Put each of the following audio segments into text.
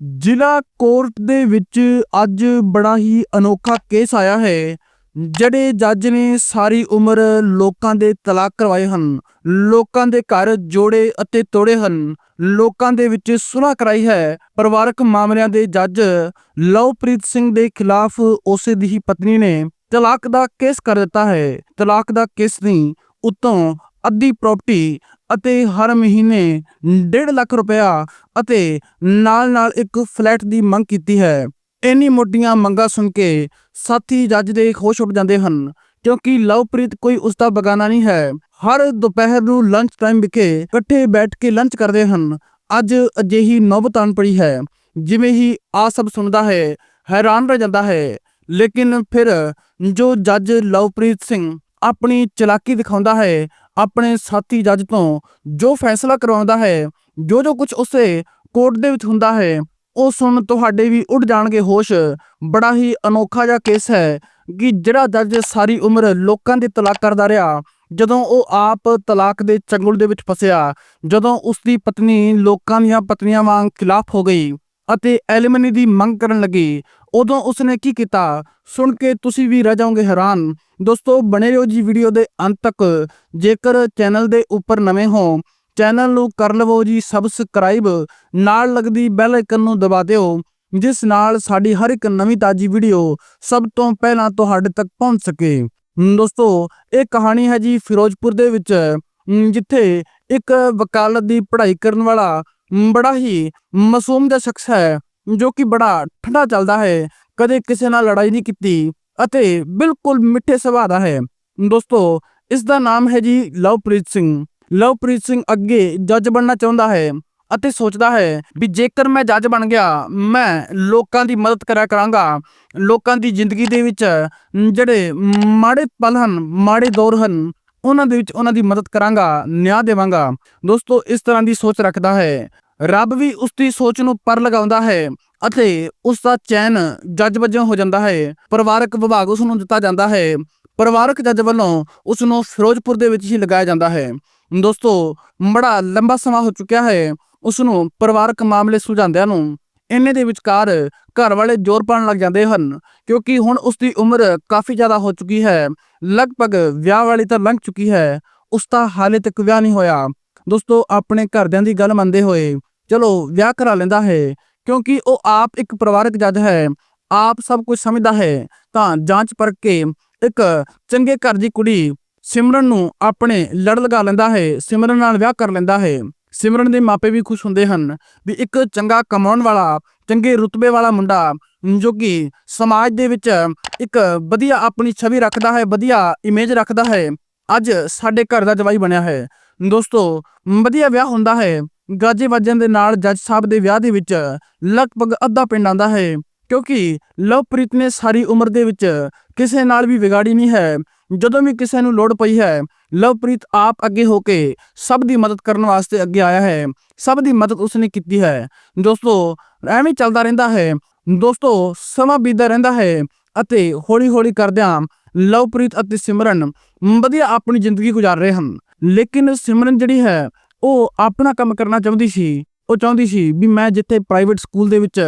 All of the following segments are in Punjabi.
ਜ਼ਿਲ੍ਹਾ ਕੋਰਟ ਦੇ ਵਿੱਚ ਅੱਜ ਬੜਾ ਹੀ ਅਨੋਖਾ ਕੇਸ ਆਇਆ ਹੈ, ਜਿਹੜੇ ਜੱਜ ਨੇ ਸਾਰੀ ਉਮਰ ਲੋਕਾਂ ਦੇ ਤਲਾਕ ਕਰਵਾਏ ਹਨ, ਲੋਕਾਂ ਦੇ ਘਰ ਜੋੜੇ ਅਤੇ ਤੋੜੇ ਹਨ, ਲੋਕਾਂ ਦੇ ਵਿੱਚ ਸੁਲ੍ਹਾ ਕਰਾਈ ਹੈ। ਪਰਿਵਾਰਕ ਮਾਮਲਿਆਂ ਦੇ ਜੱਜ ਲਵਪ੍ਰੀਤ ਸਿੰਘ ਦੇ ਖਿਲਾਫ ਉਸੇ ਦੀ ਹੀ ਪਤਨੀ ਨੇ ਤਲਾਕ ਦਾ ਕੇਸ ਕਰ ਦਿੱਤਾ ਹੈ। ਤਲਾਕ ਦਾ ਕੇਸ ਨਹੀਂ, ਉਤੋਂ ਅੱਧੀ ਪ੍ਰਾਪਰਟੀ ਅਤੇ ਹਰ ਮਹੀਨੇ 1.5 ਲੱਖ ਰੁਪਇਆ ਅਤੇ ਨਾਲ-ਨਾਲ ਇੱਕ ਫਲੈਟ ਦੀ ਮੰਗ ਕੀਤੀ ਹੈ। ਇੰਨੀ ਮੋਟੀਆਂ ਮੰਗਾਂ ਸੁਣ ਕੇ ਸਾਥੀ ਜੱਜ ਦੇ ਖੁਸ਼ ਉੱਠ ਜਾਂਦੇ ਹਨ, ਕਿਉਂਕਿ ਲਵਪ੍ਰੀਤ ਕੋਈ ਉਸ ਦਾ ਬਗਾਨਾ ਨਹੀਂ ਹੈ। ਹਰ ਦੁਪਹਿਰ ਨੂੰ ਲੰਚ ਟਾਈਮ ਵਿਖੇ ਇਕੱਠੇ ਬੈਠ ਕੇ ਲੰਚ ਕਰਦੇ ਹਨ। ਅੱਜ ਅਜਿਹੀ ਨੌਬਤ ਆਣ ਪੜੀ ਹੈ, ਜਿਵੇਂ ਹੀ ਆ ਸਭ ਸੁਣਦਾ ਹੈ, ਹੈਰਾਨ ਰਹਿ ਜਾਂਦਾ ਹੈ। ਲੇਕਿਨ ਫਿਰ ਜੋ ਜੱਜ ਲਵਪ੍ਰੀਤ ਸਿੰਘ ਆਪਣੀ ਚਲਾਕੀ ਦਿਖਾਉਂਦਾ ਹੈ, ਆਪਣੇ ਸਾਥੀ ਜੱਜ ਤੋਂ, ਜੋ ਫੈਸਲਾ ਕਰਵਾਉਂਦਾ ਹੈ, ਜੋ ਜੋ ਕੁਝ ਉਸੇ ਕੋਰਟ ਦੇ ਵਿੱਚ ਹੁੰਦਾ ਹੈ, ਉਹ ਸੁਣ ਤੁਹਾਡੇ ਵੀ ਉੱਡ ਜਾਣਗੇ ਹੋਸ਼। ਬੜਾ ਹੀ ਅਨੋਖਾ ਜਿਹਾ ਕੇਸ ਹੈ ਕਿ ਜਿਹੜਾ ਜੱਜ ਸਾਰੀ ਉਮਰ ਲੋਕਾਂ ਦੇ ਤਲਾਕ ਕਰਦਾ ਰਿਹਾ, ਜਦੋਂ ਉਹ ਆਪ ਤਲਾਕ ਦੇ ਚੰਗੁਲ ਦੇ ਵਿੱਚ ਫਸਿਆ, ਜਦੋਂ ਉਸ ਦੀ ਪਤਨੀ ਲੋਕਾਂ ਦੀਆਂ ਪਤਨੀਆਂ ਵਾਂਗ ਖਿਲਾਫ ਹੋ ਗਈ ਅਤੇ ਐਲੀਮਨੀ ਦੀ ਮੰਗ ਕਰਨ ਲੱਗੀ ਉਦੋਂ ਉਸਨੇ ਕੀ ਕੀਤਾ? ਸੁਣ ਕੇ ਤੁਸੀਂ ਵੀ ਰਹਿ ਜਾਓਗੇ ਹੈਰਾਨ। ਦੋਸਤੋ, ਬਣੇ ਰਹੋ ਜੀ ਵੀਡੀਓ ਦੇ ਅੰਤ ਤੱਕ। ਜੇਕਰ ਚੈਨਲ ਦੇ ਉੱਪਰ ਨਵੇਂ ਹੋ, ਚੈਨਲ ਨੂੰ ਕਰ ਲਵੋ ਜੀ ਸਬਸਕ੍ਰਾਈਬ। ਨਾਲ ਲੱਗਦੀ ਬੈਲ ਆਈਕਨ ਨੂੰ ਦਬਾ ਦਿਓ, ਜਿਸ ਨਾਲ ਸਾਡੀ ਹਰ ਇੱਕ ਨਵੀਂ ਤਾਜੀ ਵੀਡੀਓ ਸਭ ਤੋਂ ਪਹਿਲਾਂ ਤੁਹਾਡੇ ਤੱਕ ਪਹੁੰਚ ਸਕੇ। ਦੋਸਤੋ, ਇਹ ਕਹਾਣੀ ਹੈ ਜੀ ਫਿਰੋਜ਼ਪੁਰ ਦੇ ਵਿੱਚ ਜਿੱਥੇ ਇੱਕ ਵਕਾਲਤ ਦੀ ਪੜ੍ਹਾਈ ਕਰਨ ਵਾਲਾ ਬੜਾ ਹੀ ਮਾਸੂਮ ਦਾ ਸ਼ਖਸ ਹੈ। ਜੋ ਕਿ ਬੜਾ ਠੰਡਾ ਚੱਲਦਾ ਹੈ, ਕਦੇ ਕਿਸੇ ਨਾਲ ਲੜਾਈ ਨਹੀਂ ਕੀਤੀ ਅਤੇ ਬਿਲਕੁਲ ਮਿੱਠੇ ਸੁਭਾਅ ਦਾ ਹੈ। ਦੋਸਤੋ, ਇਸ ਦਾ ਨਾਮ ਹੈ ਜੀ ਲਵਪ੍ਰੀਤ ਸਿੰਘ। ਲਵਪ੍ਰੀਤ ਸਿੰਘ ਅੱਗੇ ਜੱਜ ਬਣਨਾ ਚਾਹੁੰਦਾ ਹੈ ਅਤੇ ਸੋਚਦਾ ਹੈ ਵੀ ਜੇਕਰ ਮੈਂ ਜੱਜ ਬਣ ਗਿਆ, ਮੈਂ ਲੋਕਾਂ ਦੀ ਮਦਦ ਕਰਿਆ ਕਰਾਂਗਾ। ਲੋਕਾਂ ਦੀ ਜ਼ਿੰਦਗੀ ਦੇ ਵਿੱਚ ਜਿਹੜੇ ਮਾੜੇ ਪਲ ਹਨ, ਮਾੜੇ ਦੌਰ ਹਨ, ਉਹਨਾਂ ਦੇ ਵਿੱਚ ਉਹਨਾਂ ਦੀ ਮਦਦ ਕਰਾਂਗਾ, ਨਿਆਂ ਦੇਵਾਂਗਾ। ਦੋਸਤੋ, ਇਸ ਤਰ੍ਹਾਂ ਦੀ ਸੋਚ ਰੱਖਦਾ ਹੈ। ਰੱਬ ਵੀ ਉਸ ਦੀ ਸੋਚ ਨੂੰ ਪਰ ਲਗਾਉਂਦਾ ਹੈ ਅਤੇ ਉਸ ਦਾ ਚੈਨ ਜੱਜ ਵਜੋਂ ਹੋ ਜਾਂਦਾ ਹੈ। ਪਰਿਵਾਰਕ ਵਿਭਾਗ ਉਸ ਨੂੰ ਦਿੱਤਾ ਜਾਂਦਾ ਹੈ। ਪਰਿਵਾਰਕ ਜੱਜ ਵੱਲੋਂ ਉਸ ਨੂੰ ਫਿਰੋਜ਼ਪੁਰ ਦੇ ਵਿੱਚ ਹੀ ਲਗਾਇਆ ਜਾਂਦਾ ਹੈ। ਦੋਸਤੋ, ਬੜਾ ਲੰਬਾ ਸਮਾਂ ਹੋ ਚੁੱਕਿਆ ਹੈ ਉਸ ਨੂੰ ਪਰਿਵਾਰਕ ਮਾਮਲੇ ਸੁਲਝਾਉਂਦਿਆਂ ਨੂੰ। ਇੰਨੇ ਦੇ ਵਿਚਕਾਰ ਘਰ ਵਾਲੇ ਜ਼ੋਰ ਪਾਉਣ ਲੱਗ ਜਾਂਦੇ ਹਨ ਕਿਉਂਕਿ ਹੁਣ ਉਸ ਦੀ ਉਮਰ ਕਾਫੀ ਜ਼ਿਆਦਾ ਹੋ ਚੁੱਕੀ ਹੈ। ਲਗਭਗ ਵਿਆਹ ਵਾਲੀ ਤਾਂ ਲੰਘ ਚੁੱਕੀ ਹੈ। ਉਸ ਦਾ ਹਾਲੇ ਤੱਕ ਵਿਆਹ ਨਹੀਂ ਹੋਇਆ। ਦੋਸਤੋ, ਆਪਣੇ ਘਰਦਿਆਂ ਦੀ ਗੱਲ ਮੰਨਦੇ ਹੋਏ ਚਲੋ, ਵਿਆਹ ਕਰਾ ਲੈਂਦਾ ਹੈ, ਕਿਉਂਕਿ ਉਹ ਆਪ ਇੱਕ ਪਰਿਵਾਰਕ ਜੱਜ ਹੈ, ਆਪ ਸਭ ਕੁਝ ਸਮਝਦਾ ਹੈ। ਤਾਂ ਜਾਂਚ ਪਰਖ ਕੇ ਇੱਕ ਚੰਗੇ ਘਰ ਦੀ ਕੁੜੀ ਸਿਮਰਨ ਨੂੰ ਆਪਣੇ ਲੜ ਲਗਾ ਲੈਂਦਾ ਹੈ, ਸਿਮਰਨ ਨਾਲ ਵਿਆਹ ਕਰ ਲੈਂਦਾ ਹੈ। ਸਿਮਰਨ ਦੇ ਮਾਪੇ ਵੀ ਖੁਸ਼ ਹੁੰਦੇ ਹਨ ਵੀ ਇੱਕ ਚੰਗਾ ਕਮਾਉਣ ਵਾਲਾ, ਚੰਗੇ ਰੁਤਬੇ ਵਾਲਾ ਮੁੰਡਾ, ਜੋ ਕਿ ਸਮਾਜ ਦੇ ਵਿੱਚ ਇੱਕ ਵਧੀਆ ਆਪਣੀ ਛਵੀ ਰੱਖਦਾ ਹੈ, ਵਧੀਆ ਇਮੇਜ ਰੱਖਦਾ ਹੈ। ਅੱਜ ਸਾਡੇ ਘਰ ਦਾ ਜਵਾਈ ਬਣਿਆ ਹੈ। ਦੋਸਤੋ, ਵਧੀਆ ਵਿਆਹ ਹੁੰਦਾ ਹੈ। ਗਾਜੇ ਵਾਜਣ ਦੇ ਨਾਲ ਜੱਜ ਸਾਹਿਬ ਦੇ ਵਿਆਹ ਦੇ ਵਿੱਚ ਲਗਭਗ ਅੱਧਾ ਪਿੰਡ ਆਂਦਾ ਹੈ, ਕਿਉਂਕਿ ਲਵਪ੍ਰੀਤ ਨੇ ਸਾਰੀ ਉਮਰ ਦੇ ਵਿੱਚ ਕਿਸੇ ਨਾਲ ਵੀ ਵਿਗਾੜੀ ਨਹੀਂ ਹੈ। ਜਦੋਂ ਵੀ ਕਿਸੇ ਨੂੰ ਲੋੜ ਪਈ ਹੈ, ਲਵਪ੍ਰੀਤ ਆਪ ਅੱਗੇ ਹੋ ਕੇ ਸਭ ਦੀ ਮਦਦ ਕਰਨ ਵਾਸਤੇ ਅੱਗੇ ਆਇਆ ਹੈ। ਸਭ ਦੀ ਮਦਦ ਉਸਨੇ ਕੀਤੀ ਹੈ। ਦੋਸਤੋ, ਐਵੇਂ ਚੱਲਦਾ ਰਹਿੰਦਾ ਹੈ। ਦੋਸਤੋ, ਸਮਾਂ ਬੀਤਦਾ ਰਹਿੰਦਾ ਹੈ ਅਤੇ ਹੌਲੀ-ਹੌਲੀ ਕਰਦਿਆਂ ਲਵਪ੍ਰੀਤ ਅਤੇ ਸਿਮਰਨ ਵਧੀਆ ਆਪਣੀ ਜ਼ਿੰਦਗੀ ਗੁਜ਼ਾਰ ਰਹੇ ਹਨ। ਲੇਕਿਨ ਸਿਮਰਨ ਜਿਹੜੀ ਹੈ ਉਹ ਆਪਣਾ ਕੰਮ ਕਰਨਾ ਚਾਹੁੰਦੀ ਸੀ, ਉਹ ਚਾਹੁੰਦੀ ਸੀ ਵੀ ਮੈਂ ਜਿੱਥੇ ਪ੍ਰਾਈਵੇਟ ਸਕੂਲ ਦੇ ਵਿੱਚ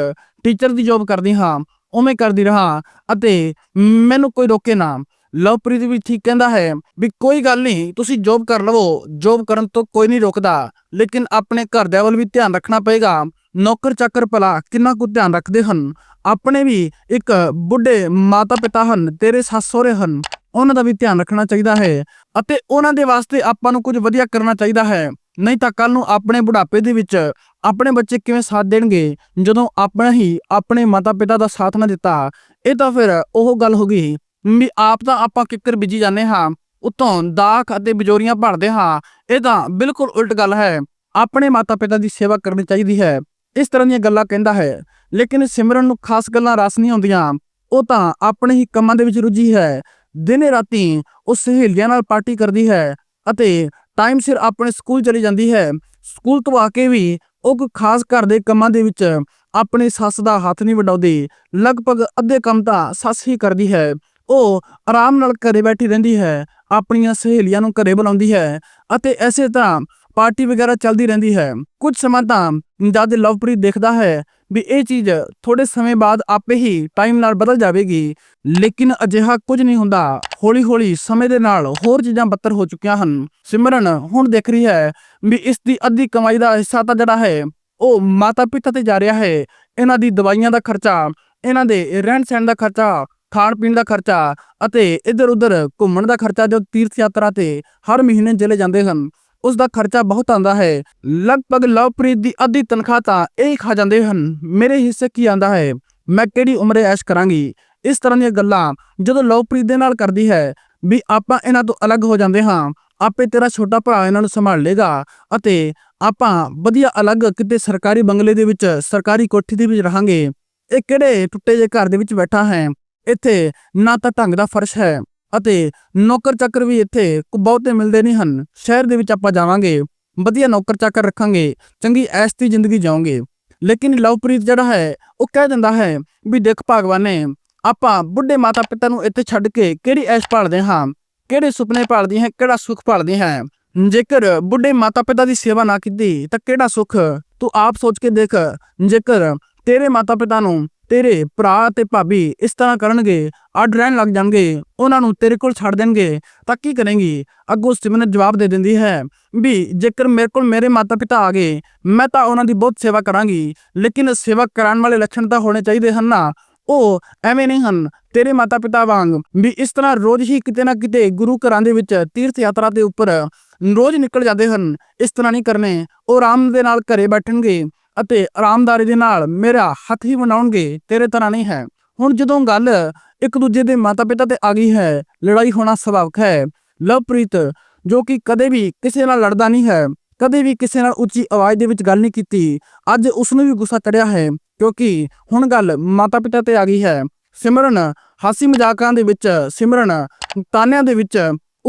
ਟੀਚਰ ਦੀ ਜੌਬ ਕਰਦੀ ਹਾਂ, ਉਵੇਂ ਕਰਦੀ ਰਹਾ ਅਤੇ ਮੈਨੂੰ ਕੋਈ ਰੋਕੇ ਨਾ। ਲਵਪ੍ਰੀਤ ਵੀ ਠੀਕ ਕਹਿੰਦਾ ਹੈ ਵੀ ਕੋਈ ਗੱਲ ਨਹੀਂ, ਤੁਸੀਂ ਜੌਬ ਕਰ ਲਵੋ ਜੌਬ ਕਰਨ ਤੋਂ ਕੋਈ ਨਹੀਂ ਰੋਕਦਾ, ਲੇਕਿਨ ਆਪਣੇ ਘਰਦਿਆਂ ਵੱਲ ਵੀ ਧਿਆਨ ਰੱਖਣਾ ਪਏਗਾ। ਨੌਕਰ ਚਾਕਰ ਭਲਾ ਕਿੰਨਾ ਕੁ ਧਿਆਨ ਰੱਖਦੇ ਹਨ? ਆਪਣੇ ਵੀ ਇੱਕ ਬੁੱਢੇ ਮਾਤਾ ਪਿਤਾ ਹਨ, ਤੇਰੇ ਸੱਸ ਸਹੁਰੇ ਹਨ, ਉਹਨਾਂ ਦਾ ਵੀ ਧਿਆਨ ਰੱਖਣਾ ਚਾਹੀਦਾ ਹੈ ਅਤੇ ਉਹਨਾਂ ਦੇ ਵਾਸਤੇ ਆਪਾਂ ਨੂੰ ਕੁਝ ਵਧੀਆ ਕਰਨਾ ਚਾਹੀਦਾ ਹੈ। ਨਹੀਂ ਤਾਂ ਕੱਲ ਨੂੰ ਆਪਣੇ ਬੁਢਾਪੇ ਦੇ ਵਿੱਚ ਆਪਣੇ ਬੱਚੇ ਕਿਵੇਂ ਸਾਥ ਦੇਣਗੇ? ਜਦੋਂ ਆਪਣਾ ਹੀ ਆਪਣੇ ਮਾਤਾ ਪਿਤਾ ਦਾ ਸਾਥ ਨਾ ਦਿੱਤਾ, ਇਹ ਤਾਂ ਫਿਰ ਉਹ ਗੱਲ ਹੋ ਗਈ। ਵੀ ਆਪ ਤਾਂ ਆਪਾਂ ਕਿੱਕਰ ਬਿਜ਼ੀ ਜਾਂਦੇ ਹਾਂ, ਉਤੋਂ ਦਾਖ ਅਤੇ ਬਿਜੋਰੀਆਂ ਭਰਦੇ ਹਾਂ, ਇਹ ਤਾਂ ਬਿਲਕੁਲ ਉਲਟ ਗੱਲ ਹੈ। ਆਪਣੇ ਮਾਤਾ ਪਿਤਾ ਦੀ ਸੇਵਾ ਕਰਨੀ ਚਾਹੀਦੀ ਹੈ। ਇਸ ਤਰ੍ਹਾਂ ਦੀਆਂ ਗੱਲਾਂ ਕਹਿੰਦਾ ਹੈ। ਲੇਕਿਨ ਸਿਮਰਨ ਨੂੰ ਖਾਸ ਗੱਲਾਂ ਰਸ ਨਹੀਂ ਆਉਂਦੀਆਂ। ਉਹ ਤਾਂ ਆਪਣੇ ਹੀ ਕੰਮਾਂ ਦੇ ਵਿੱਚ ਰੁੱਝੀ ਹੈ। ਦਿਨੇ ਰਾਤੀ ਉਹ ਸਹੇਲੀਆਂ ਨਾਲ ਪਾਰਟੀ ਕਰਦੀ ਹੈ ਅਤੇ ਟਾਈਮ ਸਿਰ ਆਪਣੇ ਸਕੂਲ ਚਲੀ ਜਾਂਦੀ ਹੈ। ਸਕੂਲ ਤੋਂ ਆ ਕੇ ਵੀ ਉਹ ਖਾਸ ਘਰ ਦੇ ਕੰਮਾਂ ਦੇ ਵਿੱਚ ਆਪਣੀ ਸੱਸ ਦਾ ਹੱਥ ਨਹੀਂ ਵਡਾਉਂਦੀ। ਲਗਭਗ ਅੱਧੇ ਕੰਮ ਤਾਂ ਸੱਸ ਹੀ ਕਰਦੀ ਹੈ। ਉਹ ਆਰਾਮ ਨਾਲ ਘਰੇ ਬੈਠੀ ਰਹਿੰਦੀ ਹੈ, ਆਪਣੀਆਂ ਸਹੇਲੀਆਂ ਨੂੰ ਘਰੇ ਬੁਲਾਉਂਦੀ ਹੈ ਅਤੇ ਐਸੇ ਤਾਂ ਪਾਰਟੀ ਵਗੈਰਾ ਚੱਲਦੀ ਰਹਿੰਦੀ ਹੈ। ਕੁਝ ਸਮਾਂ ਤਾਂ ਜਦ ਲਵਪ੍ਰੀਤ ਦੇਖਦਾ ਹੈ ਵੀ ਇਹ ਚੀਜ਼ ਥੋੜੇ ਸਮੇਂ ਬਾਅਦ ਆਪੇ ਹੀ ਟਾਈਮ ਨਾਲ ਬਦਲ ਜਾਵੇਗੀ। ਲੇਕਿਨ ਅਜਿਹਾ ਕੁਝ ਨਹੀਂ ਹੁੰਦਾ। ਹੌਲੀ ਹੌਲੀ ਸਮੇਂ ਦੇ ਨਾਲ ਹੋਰ ਚੀਜ਼ਾਂ ਬੱਤਰ ਹੋ ਚੁੱਕੀਆਂ ਹਨ। ਸਿਮਰਨ ਹੁਣ ਦੇਖ ਰਹੀ ਹੈ ਵੀ ਇਸ ਦੀ ਅੱਧੀ ਕਮਾਈ ਦਾ ਹਿੱਸਾ ਤਾਂ ਜਿਹੜਾ ਹੈ, ਉਹ ਮਾਤਾ ਪਿਤਾ ਤੇ ਜਾ ਰਿਹਾ ਹੈ। ਇਹਨਾਂ ਦੀ ਦਵਾਈਆਂ ਦਾ ਖਰਚਾ, ਇਹਨਾਂ ਦੇ ਰਹਿਣ ਸਹਿਣ ਦਾ ਖਰਚਾ ਖਾਣ ਪੀਣ ਦਾ ਖਰਚਾ ਅਤੇ ਇੱਧਰ ਉੱਧਰ ਘੁੰਮਣ ਦਾ ਖਰਚਾ ਜੋ ਤੀਰਥ ਯਾਤਰਾ ਤੇ ਹਰ ਮਹੀਨੇ ਚਲੇ ਜਾਂਦੇ ਹਨ। ਉਸ ਦਾ ਖਰਚਾ ਬਹੁਤ ਆਂਦਾ ਹੈ। ਲਗਭਗ ਲਵਪ੍ਰੀਤ ਦੀ ਅੱਧੀ ਤਨਖਾਹ ਤਾਂ ਇਹ ਖਾ ਜਾਂਦੇ ਹਨ। ਮੇਰੇ ਹਿੱਸੇ ਕੀ ਆਂਦਾ ਹੈ? ਮੈਂ ਕਿਹੜੀ ਉਮਰੇ ਐਸ਼ ਕਰਾਂਗੀ? ਇਸ ਤਰ੍ਹਾਂ ਦੀਆਂ ਗੱਲਾਂ ਜਦੋਂ ਲਵਪ੍ਰੀਤ ਦੇ ਨਾਲ ਕਰਦੀ ਹੈ ਵੀ ਆਪਾਂ ਇਹਨਾਂ ਤੋਂ ਅਲੱਗ ਹੋ ਜਾਂਦੇ ਹਾਂ, ਆਪੇ ਤੇਰਾ ਛੋਟਾ ਭਰਾ ਇਹਨਾਂ ਨੂੰ ਸੰਭਾਲ ਲੇਗਾ ਅਤੇ ਆਪਾਂ ਵਧੀਆ ਅਲੱਗ ਕਿਤੇ ਸਰਕਾਰੀ ਬੰਗਲੇ ਦੇ ਵਿੱਚ, ਸਰਕਾਰੀ ਕੋਠੀ ਦੇ ਵਿੱਚ ਰਹਾਂਗੇ। ਇਹ ਕਿਹੜੇ ਟੁੱਟੇ ਜੇ ਘਰ ਦੇ ਵਿੱਚ ਬੈਠਾ ਹੈ? ਇੱਥੇ ਨਾ ਤਾਂ ਢੰਗ ਦਾ ਫਰਸ਼ ਹੈ ਅਤੇ ਨੌਕਰ ਚੱਕਰ ਵੀ ਇੱਥੇ ਬਹੁਤੇ ਮਿਲਦੇ ਨਹੀਂ ਹਨ। ਸ਼ਹਿਰ ਦੇ ਵਿੱਚ ਆਪਾਂ ਜਾਵਾਂਗੇ, ਵਧੀਆ ਨੌਕਰ ਚਾਕਰ ਰੱਖਾਂਗੇ, ਚੰਗੀ ਐਸ਼ ਦੀ ਜ਼ਿੰਦਗੀ ਜਾਓਗੇ ਲੇਕਿਨ ਲਵਪ੍ਰੀਤ ਜਿਹੜਾ ਹੈ, ਉਹ ਕਹਿ ਦਿੰਦਾ ਹੈ ਵੀ ਦੇਖ ਭਗਵਾਨੇ, ਆਪਾਂ ਬੁੱਢੇ ਮਾਤਾ ਪਿਤਾ ਨੂੰ ਇੱਥੇ ਛੱਡ ਕੇ ਕਿਹੜੀ ਐਸ਼ ਭਾਲਦੇ ਹਾਂ? ਕਿਹੜੇ ਸੁਪਨੇ ਭਾਲਦੇ ਹਾਂ, ਕਿਹੜਾ ਸੁੱਖ ਭਾਲਦੇ ਹਾਂ? ਜੇਕਰ ਬੁੱਢੇ ਮਾਤਾ ਪਿਤਾ ਦੀ ਸੇਵਾ ਨਾ ਕੀਤੀ, ਤਾਂ ਕਿਹੜਾ ਸੁੱਖ? ਤੂੰ ਆਪ ਸੋਚ ਕੇ ਦੇਖ, ਜੇਕਰ ਤੇਰੇ ਮਾਤਾ ਪਿਤਾ ਨੂੰ ਤੇਰੇ ਭਰਾ ਤੇ ਭਾਬੀ ਇਸ ਤਰ੍ਹਾਂ ਕਰਨਗੇ, ਅੱਡ ਰਹਿਣ ਲੱਗ ਜਾਣਗੇ, ਉਹਨਾਂ ਨੂੰ ਤੇਰੇ ਕੋਲ ਛੱਡ ਦੇਣਗੇ, ਤਾਂ ਕੀ ਕਰੇਂਗੀ? ਅੱਗੋਂ ਸਿਮਰਨ ਜਵਾਬ ਦੇ ਦਿੰਦੀ ਹੈ, ਵੀ ਜੇਕਰ ਮੇਰੇ ਕੋਲ ਮੇਰੇ ਮਾਤਾ ਪਿਤਾ ਆ ਗਏ, ਮੈਂ ਤਾਂ ਉਹਨਾਂ ਦੀ ਬਹੁਤ ਸੇਵਾ ਕਰਾਂਗੀ, ਲੇਕਿਨ ਸੇਵਾ ਕਰਾਉਣ ਵਾਲੇ ਲੱਛਣ ਤਾਂ ਹੋਣੇ ਚਾਹੀਦੇ ਹਨ ਨਾ। ਉਹ ਐਵੇਂ ਨਹੀਂ ਹਨ, ਤੇਰੇ ਮਾਤਾ ਪਿਤਾ ਵਾਂਗ, ਵੀ ਇਸ ਤਰ੍ਹਾਂ ਰੋਜ਼ ਹੀ ਕਿਤੇ ਨਾ ਕਿਤੇ ਗੁਰੂ ਘਰਾਂ ਦੇ ਵਿੱਚ ਤੀਰਥ ਯਾਤਰਾ ਦੇ ਉੱਪਰ ਰੋਜ਼ ਨਿਕਲ ਜਾਂਦੇ ਹਨ, ਇਸ ਤਰ੍ਹਾਂ ਨਹੀਂ ਕਰਨੇ, ਉਹ ਆਰਾਮ ਦੇ ਨਾਲ ਘਰੇ ਬੈਠਣਗੇ। ਅਤੇ ਆਰਾਮਦਾਰੀ ਦੇ ਨਾਲ ਮੇਰਾ ਹੱਥ ਹੀ ਬਣਾਉਣਗੇ ਤੇਰੇ ਤਰ੍ਹਾਂ ਨਹੀਂ ਹੈ। ਹੁਣ ਜਦੋਂ ਗੱਲ ਇੱਕ ਦੂਜੇ ਦੇ ਮਾਤਾ ਪਿਤਾ ਤੇ ਆ ਗਈ ਹੈ, ਲੜਾਈ ਹੋਣਾ ਸੁਭਾਵਿਕ ਹੈ। ਲਵਪ੍ਰੀਤ, ਜੋ ਕਿ ਕਦੇ ਵੀ ਕਿਸੇ ਨਾਲ ਲੜਦਾ ਨਹੀਂ ਹੈ, ਕਦੇ ਵੀ ਕਿਸੇ ਨਾਲ ਉੱਚੀ ਆਵਾਜ਼ ਦੇ ਵਿੱਚ ਗੱਲ ਨਹੀਂ ਕੀਤੀ, ਅੱਜ ਉਸ ਨੂੰ ਵੀ ਗੁੱਸਾ ਚੜਿਆ ਹੈ, ਕਿਉਂਕਿ ਹੁਣ ਗੱਲ ਮਾਤਾ ਪਿਤਾ ਤੇ ਆ ਗਈ ਹੈ। ਸਿਮਰਨ ਹਾਸੀ ਮਜ਼ਾਕਾਂ ਦੇ ਵਿੱਚ, ਸਿਮਰਨ, ਤਾਨਿਆਂ ਦੇ ਵਿੱਚ